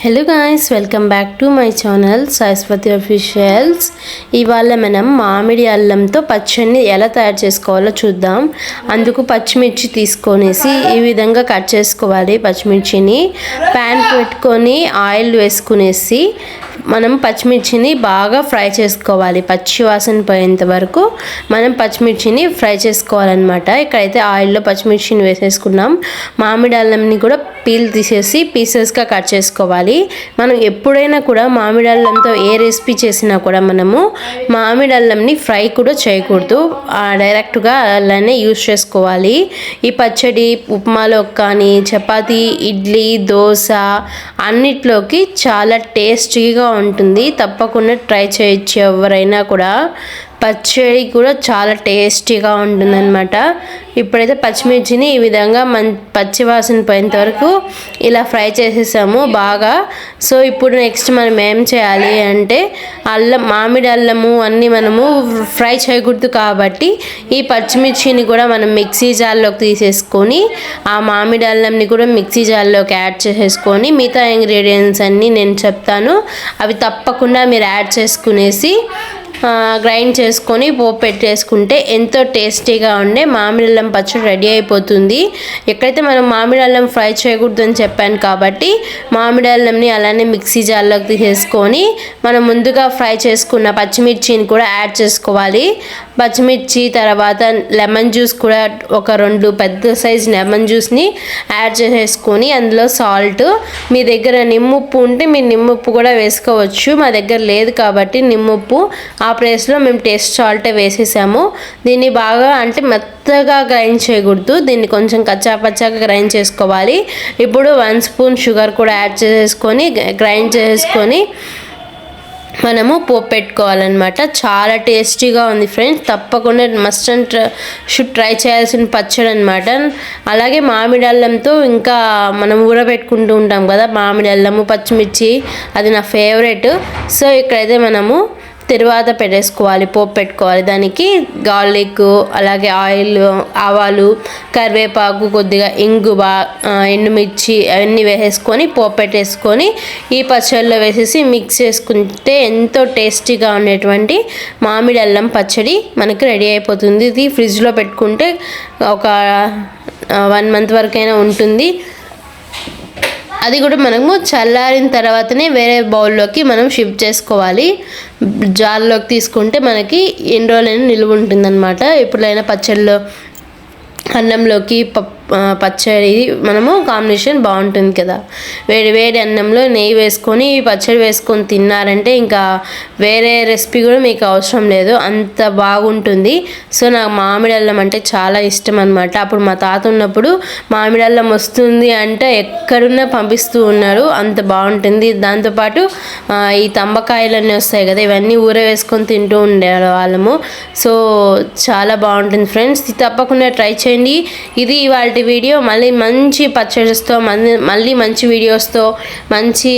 Hello guys welcome back to my channel Saraswati officials ఇవాళ మనం మామిడి అల్లంతో పచ్చడిని ఎలా తయారు చేసుకోవాలో చూద్దాం. అందుకు పచ్చిమిర్చి తీసుకొనేసి ఈ విధంగా కట్ చేసుకోవాలి పచ్చిమిర్చిని. ప్యాన్ పెట్టుకొని ఆయిల్ వేసుకునేసి మనం పచ్చిమిర్చిని బాగా ఫ్రై చేసుకోవాలి. పచ్చి వాసన పోయేంత వరకు మనం పచ్చిమిర్చిని ఫ్రై చేసుకోవాలన్నమాట. ఇక్కడైతే ఆయిల్లో పచ్చిమిర్చిని వేసేసుకున్నాం. మామిడి అల్లంని కూడా పీల్ తీసేసి పీసెస్గా కట్ చేసుకోవాలి. మనం ఎప్పుడైనా కూడా మామిడి అల్లంతో ఏ రెసిపీ చేసినా కూడా మనము మామిడి అల్లంని ఫ్రై కూడా చేయకూడదు. డైరెక్ట్గా అలానే యూస్ చేసుకోవాలి. ఈ పచ్చడి ఉప్మాలో కానీ చపాతీ ఇడ్లీ దోశ అన్నిట్లోకి చాలా టేస్టీగా ఉంటుంది. తప్పకుండా ట్రై చేయొచ్చు ఎవరైనా కూడా. పచ్చడి కూడా చాలా టేస్టీగా ఉంటుందన్నమాట. ఇప్పుడైతే పచ్చిమిర్చిని ఈ విధంగా మం పచ్చివాసన పోయేంత వరకు ఇలా ఫ్రై చేసేసాము బాగా. సో ఇప్పుడు నెక్స్ట్ మనం ఏం చేయాలి అంటే అల్లం మామిడి అల్లము అన్నీ మనము ఫ్రై చేయకూడదు కాబట్టి ఈ పచ్చిమిర్చిని కూడా మనం మిక్సీ జార్లోకి తీసేసుకొని ఆ మామిడి అల్లంని కూడా మిక్సీ జార్లోకి యాడ్ చేసేసుకొని మిగతా ఇంగ్రీడియంట్స్ అన్నీ నేను చెప్తాను. అవి తప్పకుండా మీరు యాడ్ చేసుకునేసి గ్రైండ్ చేసుకొని పోపు పెట్టేసుకుంటే ఎంతో టేస్టీగా ఉండే మామిడి అల్లం పచ్చడి రెడీ అయిపోతుంది. ఎక్కడైతే మనం మామిడి అల్లం ఫ్రై చేయకూడదు అని చెప్పాను కాబట్టి మామిడి అల్లంని అలానే మిక్సీ జార్లోకి తీసేసుకొని మనం ముందుగా ఫ్రై చేసుకున్న పచ్చిమిర్చిని కూడా యాడ్ చేసుకోవాలి. పచ్చిమిర్చి తర్వాత లెమన్ జ్యూస్ కూడా ఒక రెండు పెద్ద సైజ్ లెమన్ జ్యూస్ని యాడ్ చేసేసుకొని అందులో సాల్ట్. మీ దగ్గర నిమ్ముప్పు ఉంటే మీరు నిమ్ముప్పు కూడా వేసుకోవచ్చు. మా దగ్గర లేదు కాబట్టి నిమ్ముప్పు. ఆ ప్లేస్లో మేము టేస్ట్ సాల్ట్ వేసేసాము. దీన్ని బాగా అంటే మెత్తగా గ్రైండ్ చేయకూడదు. దీన్ని కొంచెం కచ్చాపచ్చాగా గ్రైండ్ చేసుకోవాలి. ఇప్పుడు వన్ స్పూన్ షుగర్ కూడా యాడ్ చేసేసుకొని గ్రైండ్ చేసుకొని మనము పోపు పెట్టుకోవాలన్నమాట. చాలా టేస్టీగా ఉంది ఫ్రెండ్స్. తప్పకుండా మస్ట్ అండ్ షుడ్ ట్రై చేయాల్సిన పచ్చడి అనమాట అలాగే మామిడి అల్లంతో ఇంకా మనం ఊరబెట్టుకుంటూ ఉంటాం కదా మామిడి అల్లము పచ్చిమిర్చి అది నా ఫేవరెట్. సో ఇక్కడైతే మనము తర్వాత పెట్టేసుకోవాలి పోపు పెట్టుకోవాలి. దానికి గార్లిక్ అలాగే ఆయిల్ ఆవాలు కరివేపాకు కొద్దిగా ఇంగువ బా ఎండుమిర్చి అవన్నీ వేసేసుకొని పోపు పెట్టేసుకొని ఈ పచ్చడిలో వేసేసి మిక్స్ చేసుకుంటే ఎంతో టేస్టీగా ఉండేటువంటి మామిడి అల్లం పచ్చడి మనకి రెడీ అయిపోతుంది. ఇది ఫ్రిడ్జ్లో పెట్టుకుంటే ఒక వన్ మంత్ వరకైనా ఉంటుంది. అది కూడా మనము చల్లారిన తర్వాతనే వేరే బౌల్లోకి మనం షిఫ్ట్ చేసుకోవాలి. జార్లోకి తీసుకుంటే మనకి ఎన్ని రోజులైనా నిలువ ఉంటుందన్నమాట. ఎప్పుడైనా పచ్చళ్ళు అన్నంలోకి పప్ పచ్చడి మనము కాంబినేషన్ బాగుంటుంది కదా. వేడి వేడి అన్నంలో నెయ్యి వేసుకొని పచ్చడి వేసుకొని తిన్నారంటే ఇంకా వేరే రెసిపీ కూడా మీకు అవసరం లేదు. అంత బాగుంటుంది. సో నాకు మామిడి అల్లం అంటే చాలా ఇష్టం అనమాట అప్పుడు మా తాత ఉన్నప్పుడు మామిడి అల్లం వస్తుంది అంటే ఎక్కడున్నా పంపిస్తూ ఉన్నారు. అంత బాగుంటుంది. దాంతోపాటు ఈ తంబకాయలన్నీ వస్తాయి కదా ఇవన్నీ ఊర వేసుకొని తింటూ ఉండే వాళ్ళము. సో చాలా బాగుంటుంది ఫ్రెండ్స్. ఇది తప్పకుండా ట్రై చేయండి. ఇది ఇవాళ వీడియో మళ్ళీ మంచి పర్చేజెస్తో మళ్ళీ మంచి వీడియోస్తో మంచి